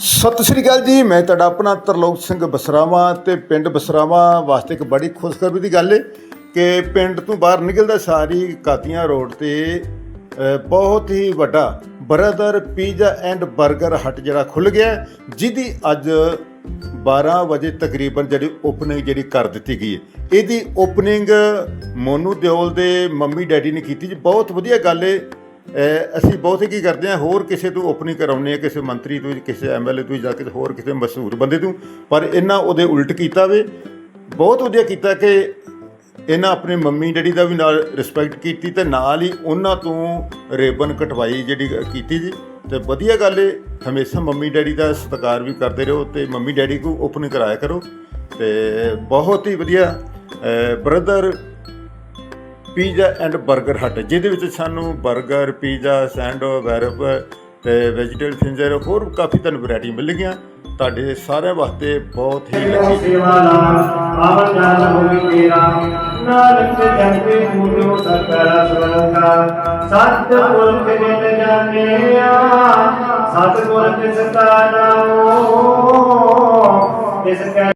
ਸਤਿ ਸ੍ਰੀ ਅਕਾਲ ਜੀ, ਮੈਂ ਤੁਹਾਡਾ ਆਪਣਾ ਤਰਲੋਕ ਸਿੰਘ ਬਸਰਾਵਾ ਤੇ ਪਿੰਡ ਬਸਰਾਵਾ ਵਾਸਤੇ ਇੱਕ ਬੜੀ ਖੁਸ਼ਖਬਰੀ ਦੀ ਗੱਲ ਹੈ ਕਿ ਪਿੰਡ ਤੋਂ ਬਾਹਰ ਨਿਕਲਦਾ ਸਾਰੀ ਕਾਤੀਆਂ ਰੋਡ ਤੇ ਬਹੁਤ ਹੀ ਵੱਡਾ ਬਰਦਰ ਪੀਜ਼ਾ ਐਂਡ 버ਗਰ ਹਟ ਜਿਹੜਾ ਖੁੱਲ ਗਿਆ ਜਿਹਦੀ ਅੱਜ 12 ਵਜੇ ਤਕਰੀਬਨ ਜਿਹੜੀ ਓਪਨਿੰਗ ਜਿਹੜੀ ਕਰ ਦਿੱਤੀ ਗਈ ਹੈ। ਇਹਦੀ ਓਪਨਿੰਗ ਮੋਨੂ ਦਿਓਲ ਦੇ ਮੰਮੀ ਡੈਡੀ ਨੇ ਕੀਤੀ ਜੀ, ਬਹੁਤ ਵਧੀਆ ਗੱਲ ਹੈ ਅਸੀਂ ਬਹੁਤ ਕੀ ਕਰਦੇ ਹਾਂ, ਹੋਰ ਕਿਸੇ ਤੋਂ ਓਪਨਿੰਗ ਕਰਾਉਂਦੇ ਆ ਕਿਸੇ ਮੰਤਰੀ ਤੋਂ, ਕਿਸੇ ਐਮਐਲਏ ਤੋਂ ਜਾਂ ਕਿਸੇ ਹੋਰ ਕਿਸੇ ਮਸ਼ਹੂਰ ਬੰਦੇ ਤੋਂ, ਪਰ ਇਹਨਾਂ ਉਹਦੇ ਉਲਟ ਕੀਤਾ ਵੇ। ਬਹੁਤ ਵਧੀਆ ਕੀਤਾ ਕਿ ਇਹਨਾਂ ਆਪਣੇ ਮੰਮੀ ਡੈਡੀ ਦਾ ਵੀ ਨਾਲ ਰਿਸਪੈਕਟ ਕੀਤੀ ਤੇ ਨਾਲ ਹੀ ਉਹਨਾਂ ਤੋਂ ਰੇਬਨ ਕਟਵਾਈ ਜਿਹੜੀ ਕੀਤੀ ਜੀ। ਤੇ ਵਧੀਆ ਗੱਲ ਏ, ਹਮੇਸ਼ਾ ਮੰਮੀ ਡੈਡੀ ਦਾ ਸਤਿਕਾਰ ਵੀ ਕਰਦੇ ਰਹੋ ਤੇ ਮੰਮੀ ਡੈਡੀ ਕੋ ਓਪਨਿੰਗ ਕਰਾਇਆ ਕਰੋ। ਤੇ ਬਹੁਤ ਹੀ ਵਧੀਆ ਬ੍ਰਦਰ ਪੀਜ਼ਾ ਐਂਡ 버ਗਰ ਹਟ ਜਿਹਦੇ ਵਿੱਚ ਸਾਨੂੰ 버ਗਰ ਪੀਜ਼ਾ ਸੈਂਡੋ ਵੈਰਪ ਤੇ ਵੈਜੀਟੇਬਲ ਫਿੰਜਰ ਹੋਰ ਕਾਫੀ ਤੁਹਾਨੂੰ ਵੈਰਾਈਟੀ ਮਿਲ ਗਈਆਂ ਤੁਹਾਡੇ ਸਾਰਿਆਂ ਵਾਸਤੇ ਬਹੁਤ ਹੀ ਲੱਗੀ ਸੇਵਾਲਾ ਆਵਨ ਜਾਨ ਹੋਈ ਤੇਰਾ। ਨਾਨਕ ਜਪੇ ਪੂਜੋ ਸਕਲ ਸੁਰੰਗਾ ਸਤ ਪੁਰਖ ਜਿਨ ਜਾਣਿਆ ਸਤ ਪੁਰਖ ਸਤਾ ਨਾਮੋ। ਇਸ ਕੈ